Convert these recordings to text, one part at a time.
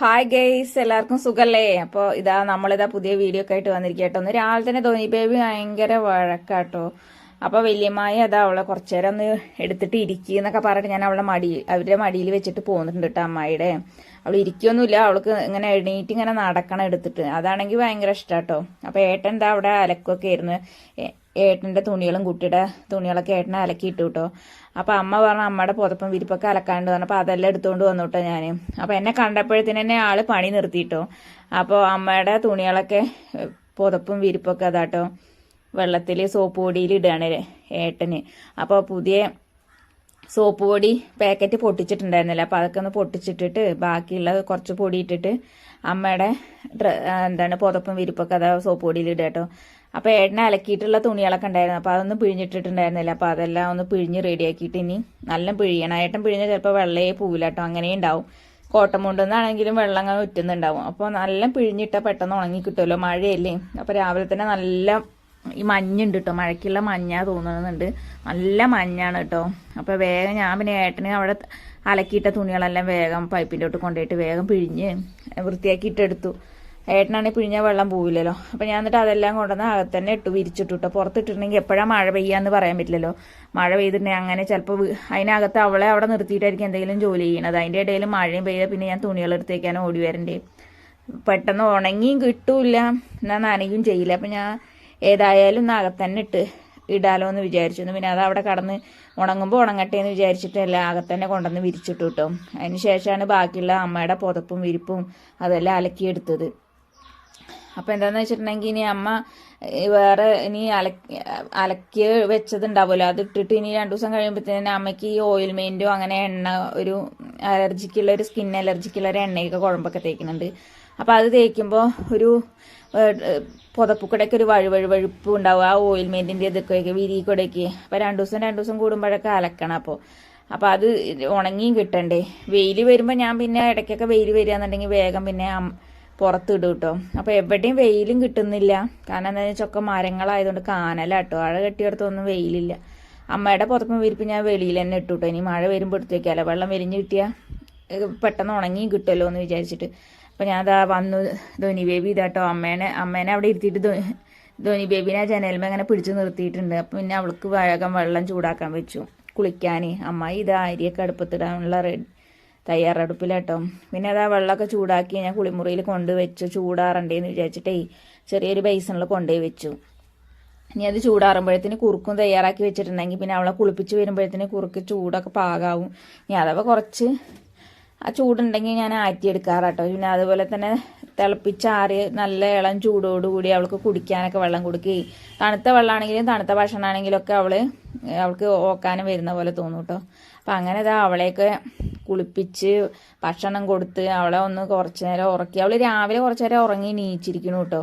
Hi guys എല്ലാവർക്കും സുഖല്ലേ? അപ്പോൾ ഇതാ നമ്മളിതാ പുതിയ വീഡിയോ ഒക്കെ ആയിട്ട് വന്നിരിക്കട്ടോ ഒന്ന് രാവിലെ തന്നെ ധോനി ബേബി ഭയങ്കര വഴക്കാട്ടോ. അപ്പോൾ വലിയമായി അതാ അവളെ കുറച്ചു നേരം ഒന്ന് എടുത്തിട്ട് ഇരിക്കുക എന്നൊക്കെ പറഞ്ഞിട്ട് ഞാൻ അവളെ മടി അവരുടെ മടിയിൽ വെച്ചിട്ട് പോകുന്നുണ്ട് കേട്ടോ അമ്മായിയുടെ അവൾ ഇരിക്കൊന്നുമില്ല. അവൾക്ക് ഇങ്ങനെ എണീറ്റ് ഇങ്ങനെ നടക്കണം എടുത്തിട്ട്. അതാണെങ്കിൽ ഭയങ്കര ഇഷ്ടാട്ടോ. അപ്പോൾ ഏട്ടൻ എന്താ അവിടെ അലക്കൊക്കെ ആയിരുന്നു. ഏട്ടന്റെ തുണികളും കുട്ടിയുടെ തുണികളൊക്കെ ഏട്ടനെ അലക്കിയിട്ടു കേട്ടോ അപ്പോൾ അമ്മ പറഞ്ഞു അമ്മയുടെ പുതപ്പം വിരിപ്പൊക്കെ അലക്കാണ്ട് അപ്പോൾ അതെല്ലാം എടുത്തുകൊണ്ട് വന്നു കേട്ടോ ഞാൻ അപ്പോൾ എന്നെ കണ്ടപ്പോഴത്തേന് തന്നെ ആൾ പണി നിർത്തിയിട്ടോ അപ്പോൾ അമ്മയുടെ തുണികളൊക്കെ പുതപ്പും വിരിപ്പൊക്കെ അതാട്ടോ വെള്ളത്തിൽ സോപ്പ് പൊടിയിൽ ഇടുകയാണ് ഏട്ടന്. അപ്പോൾ പുതിയ സോപ്പ് പൊടി പാക്കറ്റ് പൊട്ടിച്ചിട്ടുണ്ടായിരുന്നില്ല. അപ്പോൾ അതൊക്കെ ഒന്ന് പൊട്ടിച്ചിട്ടിട്ട് ബാക്കിയുള്ള കുറച്ച് പൊടി ഇട്ടിട്ട് അമ്മയുടെ എന്താണ് പുതപ്പും വിരിപ്പൊക്കെ അതാ സോപ്പ് പൊടിയിൽ ഇടുക കേട്ടോ അപ്പോൾ ഏട്ടനെ അലക്കിയിട്ടുള്ള തുണികളൊക്കെ ഉണ്ടായിരുന്നു. അപ്പോൾ അതൊന്നും പിഴിഞ്ഞിട്ടിട്ടുണ്ടായിരുന്നില്ല. അപ്പോൾ അതെല്ലാം ഒന്ന് പിഴിഞ്ഞ് റെഡിയാക്കിയിട്ട് ഇനി നല്ല പിഴിയണം. ഏട്ടൻ പിഴിഞ്ഞാൽ ചിലപ്പോൾ വെള്ളയെ പൂവില്ല കേട്ടോ. അങ്ങനെ ഉണ്ടാവും. കോട്ടം കൊണ്ടുവന്നാണെങ്കിലും വെള്ളം അങ്ങനെ ഉറ്റുന്നുണ്ടാവും. അപ്പോൾ നല്ല പിഴിഞ്ഞിട്ടാൽ പെട്ടെന്ന് ഉണങ്ങി കിട്ടുമല്ലോ. മഴയല്ലേ. അപ്പോൾ രാവിലെ തന്നെ നല്ല ഈ മഞ്ഞുണ്ട് കേട്ടോ. മഴയ്ക്കുള്ള മഞ്ഞാ തോന്നുന്നുണ്ട് നല്ല മഞ്ഞാണ് കേട്ടോ. അപ്പോൾ വേഗം ഞാൻ പിന്നെ ഏട്ടന് അവിടെ അലക്കിയിട്ട തുണികളെല്ലാം വേഗം പൈപ്പിന്റെ തൊട്ട് കൊണ്ടുപോയിട്ട് വേഗം പിഴിഞ്ഞ് വൃത്തിയാക്കിയിട്ടെടുത്തു ഏട്ടനാണെങ്കിൽ പിഴിഞ്ഞാൽ വെള്ളം പോവില്ലല്ലോ. അപ്പോൾ ഞാൻ എന്നിട്ട് അതെല്ലാം കൊണ്ടുവന്ന് അകത്ത് തന്നെ ഇട്ട് വിരിച്ചിട്ടു കേട്ടോ പുറത്തിട്ടിട്ടുണ്ടെങ്കിൽ എപ്പോഴാണ് മഴ പെയ്യാന്ന് പറയാൻ പറ്റില്ലല്ലോ. മഴ പെയ്തിട്ടുണ്ടെങ്കിൽ അങ്ങനെ ചിലപ്പോൾ അതിനകത്ത് അവളെ അവിടെ നിർത്തിയിട്ടായിരിക്കും എന്തെങ്കിലും ജോലി ചെയ്യണത്. അതിന്റെ ഇടയിൽ മഴയും പെയ്താൽ പിന്നെ ഞാൻ തുണികളെടുത്തേക്കാനും ഓടി വരണ്ടേ. പെട്ടെന്ന് ഉണങ്ങിയും കിട്ടൂല എന്നാൽ നനയും ചെയ്യില്ല. അപ്പം ഞാൻ ഏതായാലും ഒന്ന് അകത്ത് തന്നെ ഇട്ട് ഇടാലോ എന്ന് വിചാരിച്ചു പിന്നെ അത് അവിടെ കടന്ന് ഉണങ്ങുമ്പോൾ ഉണങ്ങട്ടെ എന്ന് വിചാരിച്ചിട്ട് എല്ലാം അകത്ത് തന്നെ കൊണ്ടുവന്ന് വിരിച്ചിട്ടു കേട്ടോ അതിന് ശേഷമാണ് ബാക്കിയുള്ള അമ്മയുടെ പുതപ്പും വിരിപ്പും അതെല്ലാം അലക്കിയെടുത്തത്. അപ്പം എന്താണെന്ന് വെച്ചിട്ടുണ്ടെങ്കിൽ ഇനി അമ്മ വേറെ ഇനി അലക്കി അലക്കി വെച്ചതുണ്ടാവുമല്ലോ അത് ഇട്ടിട്ട് ഇനി രണ്ടു ദിവസം കഴിയുമ്പോഴത്തേനും അമ്മയ്ക്ക് ഈ ഓയിൽമെന്റോ അങ്ങനെ എണ്ണ ഒരു അലർജിക്കുള്ള ഒരു സ്കിൻ അലർജിക്കുള്ള ഒരു എണ്ണയൊക്കെ കുഴമ്പൊക്കെ തേക്കുന്നുണ്ട്. അപ്പം അത് തേക്കുമ്പോൾ ഒരു പുതപ്പുകൂടെയൊക്കെ ഒരു വഴു വഴുവഴുപ്പ് ഉണ്ടാവും. ആ ഓയിൽമെന്റിന്റെ ഇതൊക്കെ വിരിക്കൂടെയൊക്കെ അപ്പം രണ്ടു ദിവസം രണ്ടു ദിവസം കൂടുമ്പോഴൊക്കെ അലക്കണം അപ്പോൾ അപ്പോൾ അത് ഉണങ്ങിയും കിട്ടണ്ടേ. വെയിൽ വരുമ്പോൾ ഞാൻ പിന്നെ ഇടയ്ക്കൊക്കെ വെയിൽ വരികയെന്നുണ്ടെങ്കിൽ വേഗം പിന്നെ പുറത്തിടും കേട്ടോ അപ്പോൾ എവിടെയും വെയിലും കിട്ടുന്നില്ല. കാരണം എന്താ വെച്ചാൽ ഒക്കെ മരങ്ങളായതുകൊണ്ട് കാനലാട്ടോ. അഴ കെട്ടിയെടുത്തൊന്നും വെയിലില്ല. അമ്മയുടെ പുറത്തുമ്പോൾ വിരിപ്പ് ഞാൻ വെളിയിൽ തന്നെ ഇട്ടു കേട്ടോ ഇനി മഴ വരുമ്പോൾ എടുത്തേക്കല്ല വെള്ളം വിരിഞ്ഞ് കിട്ടിയാൽ പെട്ടെന്ന് ഉണങ്ങി കിട്ടുമല്ലോ എന്ന് വിചാരിച്ചിട്ട്. അപ്പോൾ ഞാൻ അതാ വന്നു ധോനി ബേബി ഇതാട്ടോ അമ്മേനെ അമ്മേനെ അവിടെ ഇരുത്തിയിട്ട് ധോനി ബേബിനെ ആ അങ്ങനെ പിടിച്ചു നിർത്തിയിട്ടുണ്ട്. അപ്പോൾ പിന്നെ അവൾക്ക് വേഗം വെള്ളം ചൂടാക്കാൻ വെച്ചു. കുളിക്കാൻ അമ്മായി ഇത് അരിയൊക്കെ അടുപ്പത്തിടാനുള്ള തയ്യാറെടുപ്പിലാട്ടോ. പിന്നെ അതാ വെള്ളമൊക്കെ ചൂടാക്കി ഞാൻ കുളിമുറിയിൽ കൊണ്ടുവച്ചു. ചൂടാറണ്ടേന്ന് വിചാരിച്ചിട്ടേ ചെറിയൊരു ബേസണിൽ കൊണ്ടുപോയി വെച്ചു. ഇനി അത് ചൂടാറുമ്പോഴത്തേന് കുറുക്കും തയ്യാറാക്കി വെച്ചിട്ടുണ്ടെങ്കിൽ പിന്നെ അവളെ കുളിപ്പിച്ച് വരുമ്പോഴത്തേന് കുറുക്ക് ചൂടൊക്കെ പാകാവും. ഇനി അഥവാ കുറച്ച് ആ ചൂടുണ്ടെങ്കിൽ ഞാൻ ആറ്റിയെടുക്കാറാട്ടോ. പിന്നെ അതുപോലെ തന്നെ തിളപ്പിച്ചാറി നല്ല ഇളം ചൂടോടുകൂടി അവൾക്ക് കുടിക്കാനൊക്കെ വെള്ളം കൊടുക്കുകയും തണുത്ത വെള്ളമാണെങ്കിലും തണുത്ത ഭക്ഷണമാണെങ്കിലും ഒക്കെ അവൾ അവൾക്ക് ഓക്കാനും വരുന്ന പോലെ തോന്നും കേട്ടോ അപ്പം അങ്ങനെ ഇതാ അവളെയൊക്കെ കുളിപ്പിച്ച് ഭക്ഷണം കൊടുത്ത് അവളെ ഒന്ന് കുറച്ച് നേരം ഉറക്കി. അവൾ രാവിലെ കുറച്ച് നേരം ഉറങ്ങി നീച്ചിരിക്കണു കേട്ടോ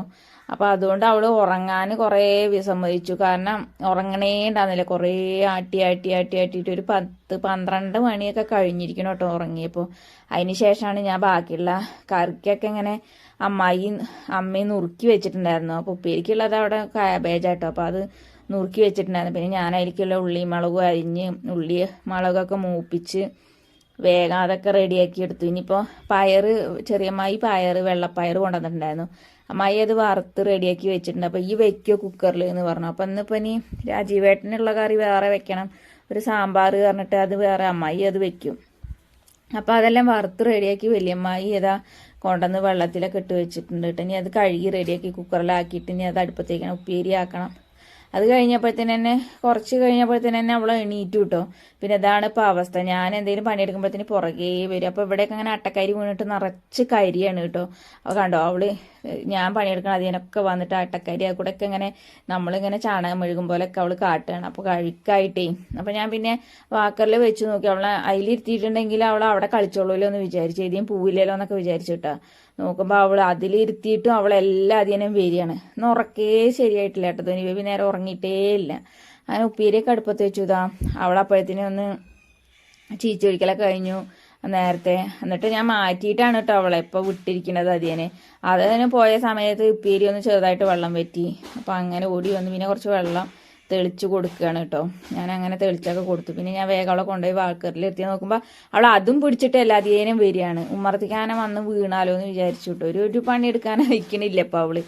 അപ്പോൾ അതുകൊണ്ട് അവൾ ഉറങ്ങാൻ കുറേ വിസമ്മതിച്ചു. കാരണം ഉറങ്ങണേ ഉണ്ടാകുന്നില്ല കുറേ ആട്ടി ആട്ടി ആട്ടി ആട്ടിയിട്ട് ഒരു പത്ത് പന്ത്രണ്ട് മണിയൊക്കെ കഴിഞ്ഞിരിക്കണം കേട്ടോ ഉറങ്ങിയപ്പോൾ അതിന് ശേഷമാണ് ഞാൻ ബാക്കിയുള്ള കറിക്കൊക്കെ ഇങ്ങനെ അമ്മായി അമ്മയും നുറുക്കി വെച്ചിട്ടുണ്ടായിരുന്നു. അപ്പോൾ ഉപ്പേരിക്കുള്ളത് അവിടെ കാബേജ് ആട്ടോ അപ്പോൾ അത് നുറുക്കി വെച്ചിട്ടുണ്ടായിരുന്നു. പിന്നെ ഞാൻ അതിലേക്കുള്ള ഉള്ളി മുളകും അരിഞ്ഞ് ഉള്ളി മുളകൊക്കെ മൂപ്പിച്ച് വേഗം അതൊക്കെ റെഡിയാക്കി എടുത്തു. ഇനിയിപ്പോൾ പയറ് ചെറിയമ്മായി പയറ് വെള്ളപ്പയർ കൊണ്ടുവന്നിട്ടുണ്ടായിരുന്നു. അമ്മായി അത് വറുത്ത് റെഡിയാക്കി വെച്ചിട്ടുണ്ട്. അപ്പോൾ ഈ വെക്കോ കുക്കറിൽ എന്ന് പറഞ്ഞു. അപ്പോൾ ഇന്നിപ്പോൾ ഇനി രാജീവേട്ടനുള്ള കറി വേറെ വെക്കണം. ഒരു സാമ്പാർ പറഞ്ഞിട്ട് അത് വേറെ അമ്മായി അത് വെക്കും. അപ്പോൾ അതെല്ലാം വറുത്ത് റെഡിയാക്കി വലിയമ്മായി ഏതാ കൊണ്ടുവന്ന് വെള്ളത്തിലൊക്കെ ഇട്ട് വെച്ചിട്ടുണ്ട് കേട്ടോ. ഇനി അത് കഴുകി റെഡിയാക്കി കുക്കറിലാക്കിയിട്ട് ഇനി അത് അടുപ്പത്തേക്കണം ഉപ്പേരി ആക്കണം. അത് കഴിഞ്ഞപ്പോഴത്തേന് തന്നെ കുറച്ച് കഴിഞ്ഞപ്പോഴത്തേന് തന്നെ അവൾ എണീറ്റു കേട്ടോ പിന്നെ അതാണ് ഇപ്പോൾ അവസ്ഥ. ഞാൻ എന്തെങ്കിലും പണിയെടുക്കുമ്പോഴത്തേന് പുറകെ വരും. അപ്പോൾ ഇവിടെയൊക്കെ അങ്ങനെ അട്ടക്കരി വീണിട്ട് നിറച്ച് കരിയാണ് കേട്ടോ അപ്പോൾ കണ്ടോ അവൾ ഞാൻ പണിയെടുക്കണം അതിനൊക്കെ വന്നിട്ട് അട്ടക്കരി അത് കൂടെയൊക്കെ ഇങ്ങനെ നമ്മളിങ്ങനെ ചാണകം മെഴുകും പോലെയൊക്കെ അവൾ കാട്ടുകയാണ് അപ്പോൾ കഴിക്കായിട്ടേ. അപ്പോൾ ഞാൻ പിന്നെ വാക്കറിൽ വെച്ച് നോക്കി. അവളെ അതിലിരുത്തിയിട്ടുണ്ടെങ്കിൽ അവൾ അവിടെ കളിച്ചോളൂല്ലോ എന്ന് വിചാരിച്ചു. ഇതേം പൂവില്ലല്ലോ എന്നൊക്കെ വിചാരിച്ചു കേട്ടോ നോക്കുമ്പോൾ അവൾ അതിലിരുത്തിയിട്ടും അവൾ എല്ലാ അധികം വരികയാണ്. എന്ന് ഉറക്കേ ശരിയായിട്ടില്ല കേട്ടോ ധോനി ബേബി. നേരെ ഉറങ്ങിയിട്ടേ ഇല്ല. അങ്ങനെ ഉപ്പേരിയൊക്കെ അടുപ്പത്ത് വെച്ചു. ഇതാ അവളപ്പോഴത്തേനും ഒന്ന് ചീച്ചൊഴിക്കലൊക്കെ കഴിഞ്ഞു. നേരത്തെ എന്നിട്ട് ഞാൻ മാറ്റിയിട്ടാണ് കേട്ടോ അവളെ ഇപ്പോൾ വിട്ടിരിക്കുന്നത് അതിനെ. അതിന് പോയ സമയത്ത് ഉപ്പേരി ഒന്ന് ചെറുതായിട്ട് വെള്ളം പറ്റി അപ്പോൾ അങ്ങനെ ഓടി വന്നു. പിന്നെ കുറച്ച് വെള്ളം തെളിച്ച് കൊടുക്കുകയാണ് കേട്ടോ. ഞാൻ അങ്ങനെ തെളിച്ചൊക്കെ കൊടുത്തു. പിന്നെ ഞാൻ വേഗം അവളെ കൊണ്ടുപോയി വാൾക്കറിൽ എത്തി നോക്കുമ്പോൾ അവൾ അതും പിടിച്ചിട്ട് എല്ലാതേനും വരികയാണ്. ഉമ്മറത്തിക്കാനെ വന്ന് വീണാലോ എന്ന് വിചാരിച്ചു കേട്ടോ. ഒരു ഒരു പണി എടുക്കാൻ അയക്കണില്ല അപ്പോൾ അവൾ.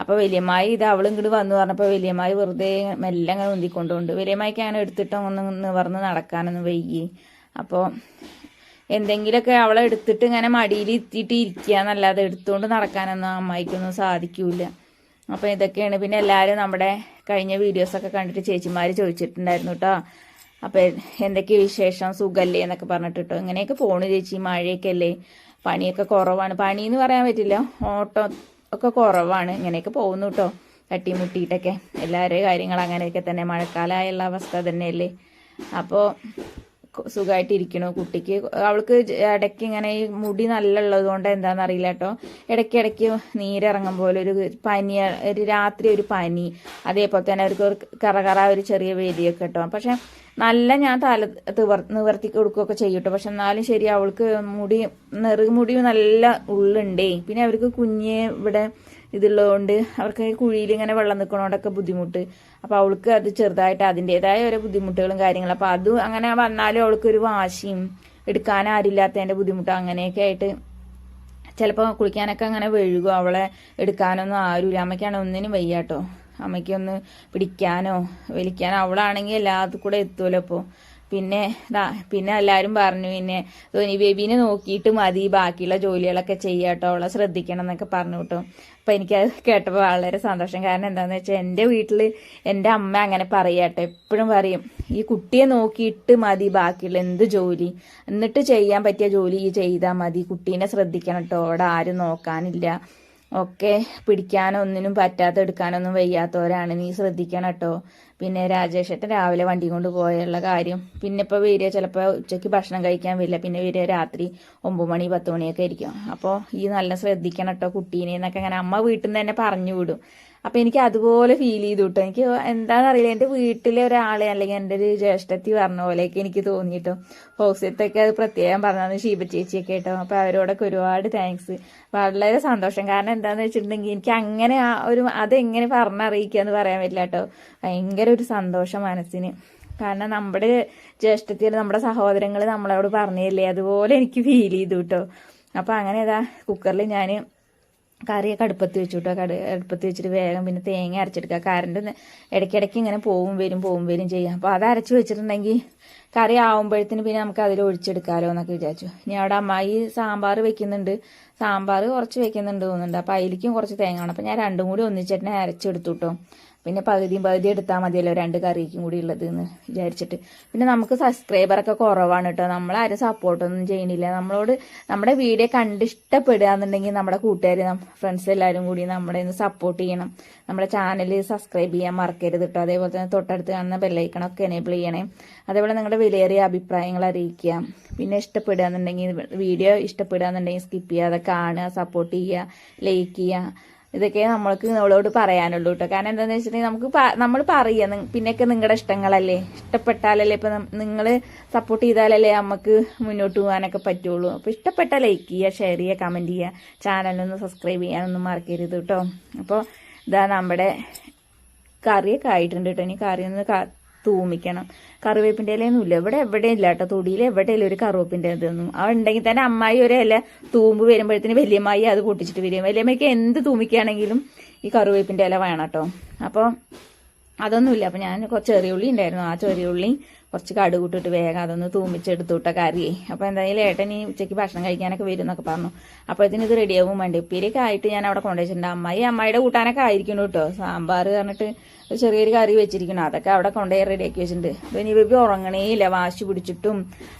അപ്പോൾ വലിയമ്മായി ഇത് അവൾ ഇങ്ങോട്ട് വന്നു പറഞ്ഞപ്പോൾ വലിയമ്മായി വെറുതെ മെല്ലെ അങ്ങനെ ഉന്തിക്കൊണ്ടുണ്ട് വലിയമ്മായിക്ക് അങ്ങനെ എടുത്തിട്ട് ഒന്ന് നിവർന്ന് നടക്കാനൊന്നും വൈകി അപ്പോൾ എന്തെങ്കിലുമൊക്കെ അവളെ എടുത്തിട്ട് ഇങ്ങനെ മടിയിൽ എത്തിയിട്ട് ഇരിക്കുക എന്നല്ലാതെ എടുത്തുകൊണ്ട് നടക്കാനൊന്നും അമ്മായിക്കൊന്നും സാധിക്കൂല അപ്പോൾ ഇതൊക്കെയാണ്. പിന്നെ എല്ലാവരും നമ്മുടെ കഴിഞ്ഞ വീഡിയോസൊക്കെ കണ്ടിട്ട് ചേച്ചിമാർ ചോദിച്ചിട്ടുണ്ടായിരുന്നു കേട്ടോ അപ്പോൾ എന്തൊക്കെ വിശേഷം? സുഖല്ലേ എന്നൊക്കെ പറഞ്ഞിട്ട് കേട്ടോ ഇങ്ങനെയൊക്കെ പോണു ചേച്ചി മഴയൊക്കെ അല്ലേ പണിയൊക്കെ കുറവാണ്. പണി എന്ന് പറയാൻ പറ്റില്ല. ഓട്ടോ ഒക്കെ കുറവാണ്. ഇങ്ങനെയൊക്കെ പോകുന്നു കേട്ടോ തട്ടിമുട്ടിയിട്ടൊക്കെ എല്ലാവരുടെയും കാര്യങ്ങൾ അങ്ങനെയൊക്കെ തന്നെ. മഴക്കാലമായുള്ള അവസ്ഥ തന്നെയല്ലേ? അപ്പോൾ സുഖമായിട്ടിരിക്കണു കുട്ടിക്ക് അവൾക്ക് ഇടയ്ക്ക് ഇങ്ങനെ ഈ മുടി നല്ല ഉള്ളത് കൊണ്ട് എന്താണെന്ന് അറിയില്ല കേട്ടോ. ഇടയ്ക്ക് ഇടയ്ക്ക് നീരിറങ്ങും പോലെ ഒരു പനി ഒരു രാത്രി ഒരു പനി. അതേപോലെ തന്നെ അവർക്ക് ഒരു കറകറ ഒരു ചെറിയ വേദിയൊക്കെ കേട്ടോ. പക്ഷെ നല്ല ഞാൻ തല തിവർ നിവർത്തി കൊടുക്കുകയൊക്കെ ചെയ്യും കേട്ടോ പക്ഷെ എന്നാലും ശരി അവൾക്ക് മുടി നെറുമുടി നല്ല ഉള്ളുണ്ടേ. പിന്നെ അവർക്ക് കുഞ്ഞ് ഇവിടെ ഇതുള്ളതുകൊണ്ട് അവർക്ക് കുഴിയിൽ ഇങ്ങനെ വെള്ളം നിൽക്കണോണ്ടൊക്കെ ബുദ്ധിമുട്ട്. അപ്പോൾ അവൾക്ക് അത് ചെറുതായിട്ട് അതിന്റെതായ ഓരോ ബുദ്ധിമുട്ടുകളും കാര്യങ്ങളും. അപ്പോൾ അത് അങ്ങനെ വന്നാലും അവൾക്ക് ഒരു വാശിയും എടുക്കാൻ ആരില്ലാത്തതിന്റെ ബുദ്ധിമുട്ട് അങ്ങനെയൊക്കെ ആയിട്ട് ചിലപ്പോൾ കുളിക്കാനൊക്കെ അങ്ങനെ വെഴുകും. അവളെ എടുക്കാനൊന്നും ആരുമില്ല അമ്മയ്ക്കാണ് ഒന്നിനും വയ്യാട്ടോ. അമ്മയ്ക്കൊന്ന് പിടിക്കാനോ വലിക്കാനോ അവളാണെങ്കിൽ എല്ലാത്തും കൂടെ എത്തുമല്ലോ അപ്പോൾ പിന്നെ പിന്നെ എല്ലാവരും പറഞ്ഞു പിന്നെ ധോനി ബേബീനെ നോക്കിയിട്ട് മതി ബാക്കിയുള്ള ജോലികളൊക്കെ ചെയ്യാട്ടോ അവളെ ശ്രദ്ധിക്കണം എന്നൊക്കെ പറഞ്ഞു കേട്ടോ. അപ്പം എനിക്കത് കേട്ടപ്പോൾ വളരെ സന്തോഷം. കാരണം എന്താണെന്ന് വെച്ചാൽ എന്റെ വീട്ടിൽ എന്റെ അമ്മ അങ്ങനെ പറയട്ടെ എപ്പോഴും പറയും ഈ കുട്ടിയെ നോക്കിയിട്ട് മതി ബാക്കിയുള്ള എന്ത് ജോലി? എന്നിട്ട് ചെയ്യാൻ പറ്റിയ ജോലി ചെയ്താൽ മതി കുട്ടീനെ ശ്രദ്ധിക്കണം കേട്ടോ. അവിടെ ആരും നോക്കാനില്ല. ഒക്കെ പിടിക്കാനോ ഒന്നിനും പറ്റാത്ത എടുക്കാനൊന്നും വയ്യാത്തവരാണ്. നീ ശ്രദ്ധിക്കണം കേട്ടോ. പിന്നെ രാജേഷേട്ടൻ രാവിലെ വണ്ടി കൊണ്ട് പോയുള്ള കാര്യം. പിന്നെ ഇപ്പോൾ വരിക ചിലപ്പോൾ ഉച്ചയ്ക്ക് ഭക്ഷണം കഴിക്കാൻ വരില്ല. പിന്നെ വരിക രാത്രി ഒമ്പത് മണി പത്ത് മണിയൊക്കെ ആയിരിക്കും. അപ്പോൾ ഈ നല്ല ശ്രദ്ധിക്കണം കേട്ടോ കുട്ടീനെ എന്നൊക്കെ അങ്ങനെ അമ്മ വീട്ടിൽ നിന്ന് തന്നെ പറഞ്ഞു വിടും. അപ്പം എനിക്ക് അതുപോലെ ഫീൽ ചെയ്തു കേട്ടോ എനിക്ക് എന്താണെന്നറിയില്ല എന്റെ വീട്ടിലെ ഒരാളെ അല്ലെങ്കിൽ എന്റെ ഒരു ജ്യേഷ്ഠത്തി പറഞ്ഞ പോലെയൊക്കെ എനിക്ക് തോന്നിയിട്ടോ. ഹോസ്യത്തൊക്കെ അത് പ്രത്യേകം പറഞ്ഞു ഷീബ ചേച്ചിയൊക്കെ കേട്ടോ. അപ്പോൾ അവരോടൊക്കെ ഒരുപാട് താങ്ക്സ് വളരെ സന്തോഷം. കാരണം എന്താണെന്ന് വെച്ചിട്ടുണ്ടെങ്കിൽ എനിക്ക് അങ്ങനെ ആ ഒരു അതെങ്ങനെ പറഞ്ഞറിയിക്കുക എന്ന് പറയാൻ പറ്റില്ല കേട്ടോ. ഭയങ്കര ഒരു സന്തോഷം മനസ്സിന്. കാരണം നമ്മുടെ ജ്യേഷ്ഠത്തിൽ നമ്മുടെ സഹോദരങ്ങൾ നമ്മളോട് പറഞ്ഞില്ലേ അതുപോലെ എനിക്ക് ഫീൽ ചെയ്തു കേട്ടോ. അപ്പോൾ അങ്ങനെ ഇതാ കുക്കറിൽ ഞാൻ കറിയൊക്കെ അടുപ്പത്ത് വെച്ചു കേട്ടോ കട അടുപ്പത്ത് വെച്ചിട്ട് വേഗം പിന്നെ തേങ്ങ അരച്ചെടുക്കുക. കറണ്ട് ഇടയ്ക്കിടയ്ക്ക് ഇങ്ങനെ പോവും വരും പോവും വരും ചെയ്യാം. അപ്പോൾ അത് അരച്ച് വെച്ചിട്ടുണ്ടെങ്കിൽ കറി ആവുമ്പോഴത്തേന് പിന്നെ നമുക്ക് അതിൽ ഒഴിച്ചെടുക്കാമല്ലോ എന്നൊക്കെ വിചാരിച്ചു. ഇനി അവിടെ അമ്മായി സാമ്പാർ വെക്കുന്നുണ്ട്. സാമ്പാർ കുറച്ച് വെക്കുന്നുണ്ട് തോന്നുന്നുണ്ട്. അപ്പോൾ അതിലേക്കും കുറച്ച് തേങ്ങ വേണം. അപ്പോൾ ഞാൻ രണ്ടും കൂടി ഒന്നിച്ചിട്ട് അരച്ചെടുത്തു കേട്ടോ പിന്നെ പകുതിയും പകുതി എടുത്താൽ മതിയല്ലോ രണ്ട് കറിക്കും കൂടി ഉള്ളത് എന്ന് വിചാരിച്ചിട്ട്. പിന്നെ നമുക്ക് സബ്സ്ക്രൈബറൊക്കെ കുറവാണ് കേട്ടോ നമ്മളാരും സപ്പോർട്ടൊന്നും ചെയ്യണില്ല. നമ്മളോട് നമ്മുടെ വീഡിയോ കണ്ട് എന്നുണ്ടെങ്കിൽ നമ്മുടെ കൂട്ടുകാർ ഫ്രണ്ട്സ് എല്ലാവരും കൂടി നമ്മളെ ഒന്ന് സപ്പോർട്ട് ചെയ്യണം. നമ്മുടെ ചാനൽ സബ്സ്ക്രൈബ് ചെയ്യാൻ മറക്കരുത് കേട്ടോ അതേപോലെ തന്നെ തൊട്ടടുത്ത് കാണുന്ന ബെല്ലൈക്കണൊക്കെ എനേബിൾ ചെയ്യണേ. അതേപോലെ നിങ്ങളുടെ വിലയേറിയ അഭിപ്രായങ്ങൾ അറിയിക്കുക. പിന്നെ ഇഷ്ടപ്പെടുക എന്നുണ്ടെങ്കിൽ വീഡിയോ ഇഷ്ടപ്പെടുക എന്നുണ്ടെങ്കിൽ സ്കിപ്പ് ചെയ്യാതെ കാണുക സപ്പോർട്ട് ചെയ്യുക ലൈക്ക് ചെയ്യുക. ഇതൊക്കെ നമ്മൾക്ക് നമ്മളോട് പറയാനുള്ളൂ കേട്ടോ കാരണം എന്താണെന്ന് വെച്ചിട്ടുണ്ടെങ്കിൽ നമുക്ക് നമ്മൾ പറയുക പിന്നെയൊക്കെ നിങ്ങളുടെ ഇഷ്ടങ്ങളല്ലേ? ഇഷ്ടപ്പെട്ടാലല്ലേ ഇപ്പം നിങ്ങൾ സപ്പോർട്ട് ചെയ്താലല്ലേ നമുക്ക് മുന്നോട്ട് പോകാനൊക്കെ പറ്റുള്ളൂ. അപ്പോൾ ഇഷ്ടപ്പെട്ട ലൈക്ക് ചെയ്യുക ഷെയർ ചെയ്യുക കമന്റ് ചെയ്യുക ചാനലൊന്ന് സബ്സ്ക്രൈബ് ചെയ്യാനൊന്നും മറക്കരുത് കേട്ടോ അപ്പോൾ ഇതാ നമ്മുടെ കറിയൊക്കെ ആയിട്ടുണ്ട് കേട്ടോ ഇനി കറി ഒന്ന് ക- തൂമിക്കണം. കറിവേപ്പിന്റെ ഇലയൊന്നും ഇല്ല. ഇവിടെ എവിടെയും ഇല്ല കേട്ടോ. തൊടിയിൽ എവിടെയില്ല ഒരു കറിവേപ്പിന്റെ ഇതൊന്നും അവിടെ ഉണ്ടെങ്കിൽ തന്നെ അമ്മായി ഒരു ഇല തൂമ്പ് വരുമ്പോഴത്തേന് വലിയമ്മായി അത് പൊട്ടിച്ചിട്ട് വരും. വലിയമ്മയ്ക്ക് എന്ത് തൂമിക്കുകയാണെങ്കിലും ഈ കറിവേപ്പിന്റെ ഇല വേണം കേട്ടോ. അപ്പോൾ അതൊന്നുമില്ല. അപ്പം ഞാൻ കുറച്ച് ചെറിയ ഉള്ളി ഉണ്ടായിരുന്നു. ആ ചെറിയ ഉള്ളി കുറച്ച് കടു കൂട്ടിട്ട് വേഗം അതൊന്ന് തൂമിച്ചെടുത്തുവിട്ട കറിയേ അപ്പോൾ എന്തായാലും ഏട്ടൻ ഈ ഉച്ചയ്ക്ക് ഭക്ഷണം കഴിക്കാനൊക്കെ വരും എന്നൊക്കെ പറഞ്ഞു. അപ്പോഴത്തേന് ഇത് റെഡിയാവും വേണ്ടി. ഉപ്പേരിയൊക്കെ ആയിട്ട് ഞാൻ അവിടെ കൊണ്ടുവച്ചിട്ടുണ്ട്. അമ്മായി അമ്മായിയുടെ കൂട്ടാനൊക്കെ ആയിരിക്കണം കേട്ടോ സാമ്പാർ പറഞ്ഞിട്ട് ചെറിയൊരു കറി വെച്ചിരിക്കണം അതൊക്കെ അവിടെ കൊണ്ടുപോയി റെഡിയാക്കി വെച്ചിട്ടുണ്ട്. ഇനി ബേബി ഉറങ്ങണേയില്ല വാശി പിടിച്ചിട്ടും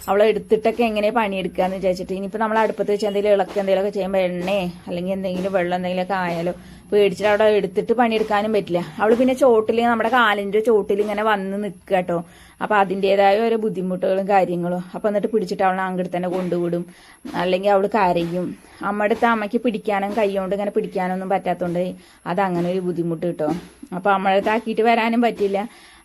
അവളെ എടുത്തിട്ടൊക്കെ എങ്ങനെ പണിയെടുക്കാന്ന് വിചാരിച്ചിട്ട് ഇനിയിപ്പോൾ നമ്മൾ അടുപ്പത്ത് വെച്ച് എന്തെങ്കിലും ഇളക്ക് എന്തെങ്കിലുമൊക്കെ ചെയ്യുമ്പോൾ എണ്ണേ അല്ലെങ്കിൽ എന്തെങ്കിലും വെള്ളം എന്തെങ്കിലുമൊക്കെ ആയാലോ പേടിച്ചിട്ട് അവിടെ എടുത്തിട്ട് പണിയെടുക്കാനും പറ്റില്ല. അവൾ പിന്നെ ചോട്ടിൽ നമ്മുടെ കാലിന്റെ ചോട്ടിൽ ഇങ്ങനെ വന്ന് നിൽക്കുക കേട്ടോ അപ്പൊ അതിന്റെതായ ഓരോ ബുദ്ധിമുട്ടുകളും കാര്യങ്ങളും. അപ്പൊ എന്നിട്ട് പിടിച്ചിട്ട് അവളെ അങ്ങോട്ട് തന്നെ കൊണ്ടുവിടും. അല്ലെങ്കിൽ അവൾ കരയും. അമ്മയുടെ അമ്മയ്ക്ക് പിടിക്കാനും കൈകൊണ്ട് ഇങ്ങനെ പിടിക്കാനൊന്നും പറ്റാത്തതുകൊണ്ട് അത് അങ്ങനെ ഒരു ബുദ്ധിമുട്ട് കിട്ടും അപ്പൊ അമ്മയുടെ ആക്കിയിട്ട് വരാനും പറ്റില്ല.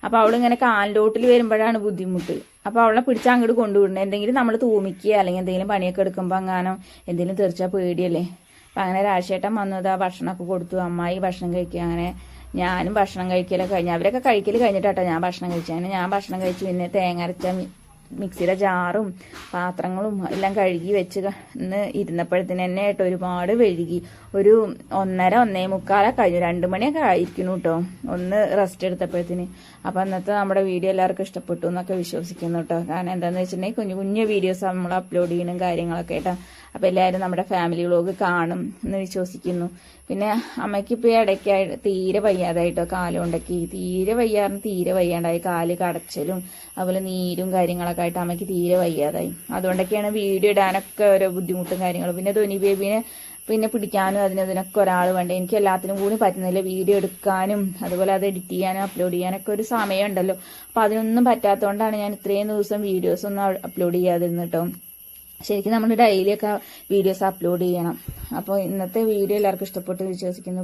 അപ്പൊ അവളിങ്ങനെ കാലിലോട്ടിൽ വരുമ്പോഴാണ് ബുദ്ധിമുട്ട്. അപ്പൊ അവളെ പിടിച്ച് അങ്ങോട്ട് കൊണ്ടുവിടണം. എന്തെങ്കിലും നമ്മൾ തൂമിക്കുക അല്ലെങ്കിൽ എന്തെങ്കിലും പണിയൊക്കെ എടുക്കുമ്പോൾ അങ്ങാനോ എന്തെങ്കിലും തീർച്ചയായും പേടിയല്ലേ? അപ്പം അങ്ങനെ രാശേട്ടൻ വന്നത് ഭക്ഷണമൊക്കെ കൊടുത്തു. അമ്മായി ഭക്ഷണം കഴിക്കുക അങ്ങനെ ഞാനും ഭക്ഷണം കഴിക്കലൊക്കെ കഴിഞ്ഞു. അവരൊക്കെ കഴിക്കൽ കഴിഞ്ഞിട്ടാട്ടോ ഞാൻ ഭക്ഷണം കഴിച്ചു. അങ്ങനെ ഞാൻ ഭക്ഷണം കഴിച്ചു. പിന്നെ തേങ്ങ അരച്ച മിക്സിയുടെ ജാറും പാത്രങ്ങളും എല്ലാം കഴുകി വെച്ച് ഇന്ന് ഇരുന്നപ്പോഴത്തേന് തന്നെ ഒരുപാട് വഴുകി. ഒരു ഒന്നര ഒന്നേ മുക്കാലൊക്കെ കഴിഞ്ഞു. രണ്ട് മണിയൊക്കെ ആയിരിക്കുന്നു കേട്ടോ ഒന്ന് റെസ്റ്റ് എടുത്തപ്പോഴത്തേന്. അപ്പൊ അന്നത്തെ നമ്മുടെ വീഡിയോ എല്ലാവർക്കും ഇഷ്ടപ്പെട്ടു എന്നൊക്കെ വിശ്വസിക്കുന്നു കേട്ടോ കാരണം എന്താണെന്ന് വെച്ചിട്ടുണ്ടെങ്കിൽ കുഞ്ഞു കുഞ്ഞു വീഡിയോസ് നമ്മൾ അപ്ലോഡ് ചെയ്യണം കാര്യങ്ങളൊക്കെ കേട്ടോ. അപ്പൊ എല്ലാവരും നമ്മുടെ ഫാമിലി വ്ളോഗ് കാണും എന്ന് വിശ്വസിക്കുന്നു. പിന്നെ അമ്മയ്ക്ക് ഇപ്പൊ ഈ ഇടയ്ക്കായിട്ട് തീരെ വയ്യാതായിട്ടോ കാലുകൊണ്ടൊക്കെ തീരെ വയ്യാറിന് തീരെ വയ്യാണ്ടായി. കാൽ കടച്ചലും അതുപോലെ നീരും കാര്യങ്ങളൊക്കെ ആയിട്ട് അമ്മയ്ക്ക് തീരെ വയ്യാതായി. അതുകൊണ്ടൊക്കെയാണ് വീഡിയോ ഇടാനൊക്കെ ഓരോ ബുദ്ധിമുട്ടും കാര്യങ്ങളും. പിന്നെ ധോനി ബേബിനെ പിന്നെ പിടിക്കാനും അതിന് ഇതിനൊക്കെ ഒരാൾ വേണ്ട. എനിക്ക് എല്ലാത്തിനും കൂടി പറ്റുന്നില്ല വീഡിയോ എടുക്കാനും അതുപോലെ അത് എഡിറ്റ് ചെയ്യാനും അപ്ലോഡ് ചെയ്യാനൊക്കെ ഒരു സമയമുണ്ടല്ലോ. അപ്പൊ അതിനൊന്നും പറ്റാത്തതുകൊണ്ടാണ് ഞാൻ ഇത്രയും ദിവസം വീഡിയോസ് ഒന്നും അപ്ലോഡ് ചെയ്യാതിരുന്നു കേട്ടോ ശരിക്കും നമ്മൾ ഡെയിലി ഒക്കെ വീഡിയോസ് അപ്ലോഡ് ചെയ്യണം. അപ്പോൾ ഇന്നത്തെ വീഡിയോ എല്ലാവർക്കും ഇഷ്ടപ്പെട്ട് വിശ്വസിക്കുന്നു.